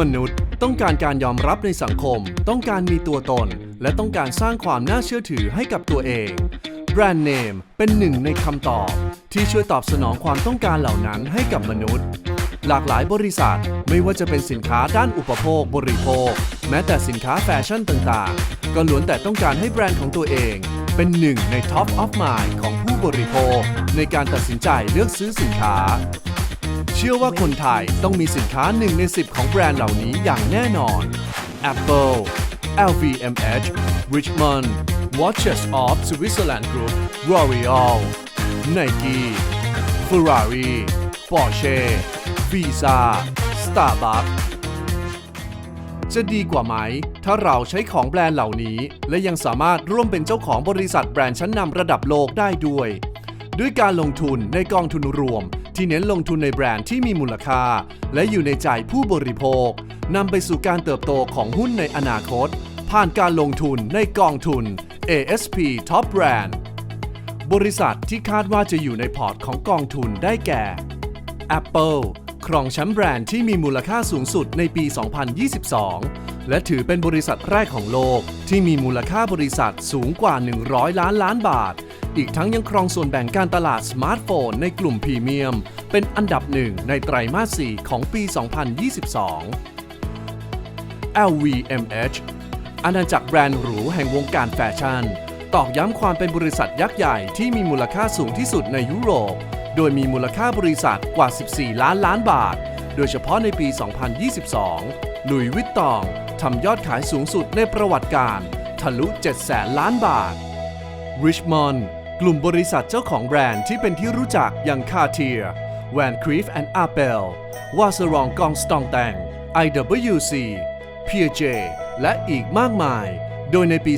มนุษย์ ต้องการการยอมรับในสังคม ต้องการมีตัวตน และต้องการสร้างความน่าเชื่อถือให้กับตัวเอง แบรนด์เนมเป็นหนึ่งในคำตอบ ที่ช่วยตอบสนองความต้องการเหล่านั้นให้กับมนุษย์ หลากหลายบริษัทไม่ว่าจะเป็นสินค้าด้านอุปโภค บริโภค แม้แต่สินค้าแฟชั่นต่างๆ ก็ล้วนแต่ต้องการให้แบรนด์ของตัวเอง เป็นหนึ่งใน Top of Mind ของผู้บริโภค ในการตัดสินใจเลือกซื้อสินค้า เชื่อว่าคนไทยต้องมีสินค้าหนึ่งใน 10 ของแบรนด์เหล่านี้อย่างแน่นอน Apple LVMH Richmond Watches of Switzerland Group L'Oreal Nike Ferrari Porsche Visa Starbucks จะดีกว่าไหม ถ้าเราใช้ของแบรนด์เหล่านี้ และยังสามารถร่วมเป็นเจ้าของบริษัทแบรนด์ชั้นนำระดับโลกได้ด้วย ด้วยการลงทุนในกองทุนรวม ที่เน้นลงทุนในแบรนด์ที่มีมูลค่า และอยู่ในใจผู้บริโภคนำไปสู่การเติบโตของหุ้นในอนาคต ผ่านการลงทุนในกองทุน ASP Top Brand บริษัทที่คาดว่าจะอยู่ในพอร์ตของกองทุนได้แก่ Apple ครองแชมป์แบรนด์ที่มีมูลค่าสูงสุดในปี 2022 และถือเป็นบริษัทแรกของโลกที่มีมูลค่าบริษัทสูงกว่า 100 ล้านล้านบาท อีกทั้งยังครองส่วนแบ่งการตลาดสมาร์ทโฟนในกลุ่มพรีเมียม เป็นอันดับหนึ่งในไตรมาส 4 ของปี 2022 LVMH อาณาจักรแบรนด์หรูแห่งวงการแฟชั่น ตอกย้ำความเป็นบริษัทยักษ์ใหญ่ที่มีมูลค่าสูงที่สุดในยุโรป โดยมีมูลค่าบริษัทกว่า 14 ล้านล้านบาท โดยเฉพาะในปี 2022 หลุยส์วิตตองทำยอดขายสูงสุดในประวัติการ ทะลุ 7 แสนล้านบาท Richmond กลุ่มบริษัทเจ้าของแบรนด์ที่เป็นที่รู้จักอย่าง Cartier Van Cleef and Arpels วาสรองกองสตองแตง IWC Piaget และอีกมากมาย โดยในปี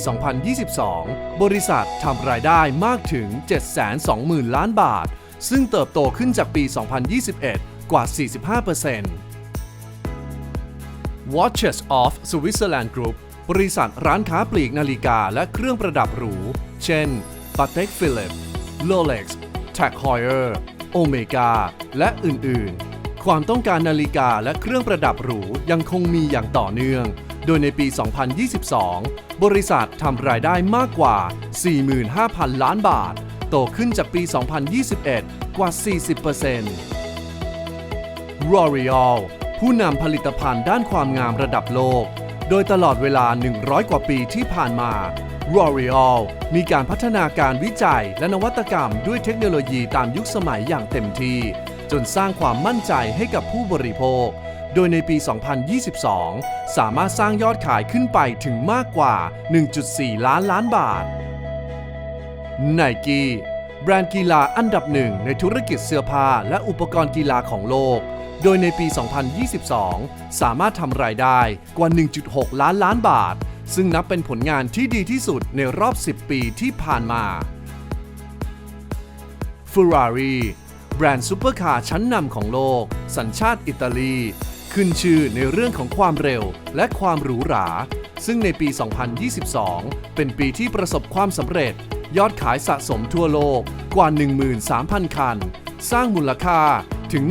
2022 บริษัททำรายได้มากถึง 720,000 ล้านบาท ซึ่งเติบโตขึ้นจากปี 2021 กว่า 45% Watches of Switzerland Group บริษัทร้านค้าปลีกนาฬิกาและเครื่องประดับหรู เช่น Patek Philippe Rolex Tag Heuer Omega และอื่น ๆ ความต้องการนาฬิกาและเครื่องประดับหรูยังคงมีอย่างต่อเนื่อง โดยในปี 2022 บริษัททำรายได้มากกว่า 45,000 ล้านบาท โตขึ้นจากปี 2021 กว่า 40% L'Oreal ผู้นำผลิตภัณฑ์ด้านความงามระดับโลก โดยตลอดเวลา 100 กว่าปีที่ผ่านมา L'Oreal มีการพัฒนาการวิจัยและนวัตกรรมด้วยเทคโนโลยีตามยุคสมัยอย่างเต็มที่ จนสร้างความมั่นใจให้กับผู้บริโภค โดยในปี 2022 สามารถสร้างยอดขายขึ้นไปถึงมากกว่า 1.4 ล้านล้านบาท Nike แบรนด์กีฬาอันดับหนึ่งในธุรกิจเสื้อผ้าและอุปกรณ์กีฬาของโลก โดยในปี 2022 สามารถทำรายได้กว่า 1.6 ล้านล้านบาท ซึ่งนับเป็นผลงานที่ดีที่สุดในรอบ 10 ปีที่ผ่านมา Ferrari แบรนด์ซุปเปอร์คาร์ชั้นนำของโลก สัญชาติอิตาลี ขึ้นชื่อในเรื่องของความเร็วและความหรูหรา ซึ่งในปี 2022 เป็นปีที่ประสบความสำเร็จ ยอดขายสะสมทั่วโลกกว่า 13,000 คัน สร้างมูลค่าถึง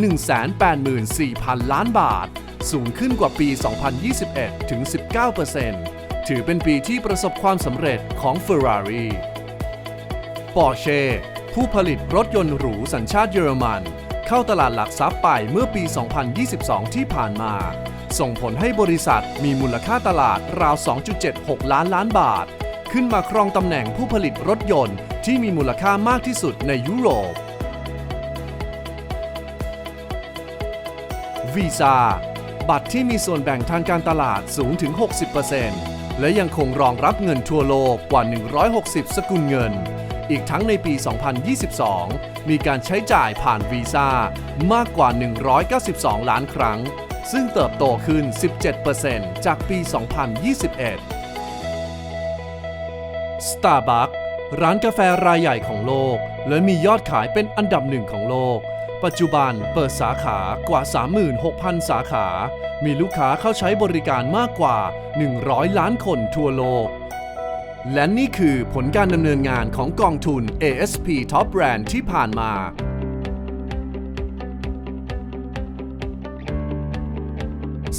184,000 ล้านบาท สูงขึ้นกว่าปี 2021 ถึง 19% ถือเป็นปีที่ประสบความสำเร็จของ Ferrari Porsche ผู้ผลิตรถยนต์หรูสัญชาติเยอรมัน เข้าตลาดหลักทรัพย์ไปเมื่อปี 2022 ที่ผ่านมา ส่งผลให้บริษัทมีมูลค่าตลาดราว 2.76 ล้านล้านบาท ขึ้นมาครองตำแหน่งผู้ผลิตรถยนต์ที่มีมูลค่ามากที่สุดในยุโรป Visa บัตรที่มีส่วนแบ่งทางการตลาดสูงถึง 60% และยังคงรองรับเงินทั่วโลกกว่า 160 สกุลเงิน อีกทั้งในปี 2022 มีการใช้จ่ายผ่านวีซ่ามากกว่า 192 ล้านครั้ง ซึ่งเติบโตขึ้น 17%จากปี 2021 Starbucks ร้านกาแฟรายใหญ่ของโลก และมียอดขายเป็นอันดับหนึ่งของโลก ปัจจุบันเปิดสาขากว่า 36,000 สาขา มีลูกค้าเข้าใช้บริการมากกว่า 100 ล้านคนทั่วโลก และนี่คือผลการดำเนินงานของกองทุน ASP Top Brand ที่ผ่านมา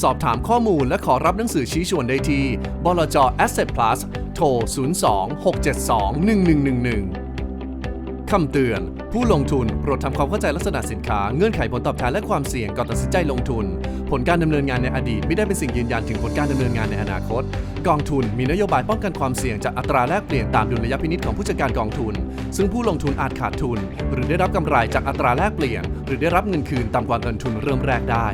สอบถามข้อมูลและขอรับหนังสือชี้ชวนได้ที่ บลจ Asset Plus โทร 02-672-1111 คำเตือน ผู้ลงทุนโปรดทำความเข้าใจลักษณะสินค้าเงื่อนไขผลตอบแทนและความเสี่ยงก่อนตัดสินใจลงทุน ผลการดำเนินงานในอดีต ไม่ได้เป็นสิ่งยืนยันถึงผลการดำเนินงานในอนาคต กองทุนมีนโยบายป้องกันความเสี่ยงจากอัตราแลกเปลี่ยนตามดุลยพินิจของผู้จัดการกองทุน ซึ่งผู้ลงทุนอาจขาดทุน หรือได้รับกำไรจากอัตราแลกเปลี่ยน หรือได้รับเงินคืนต่ำกว่าเงินทุนเริ่มแรกได้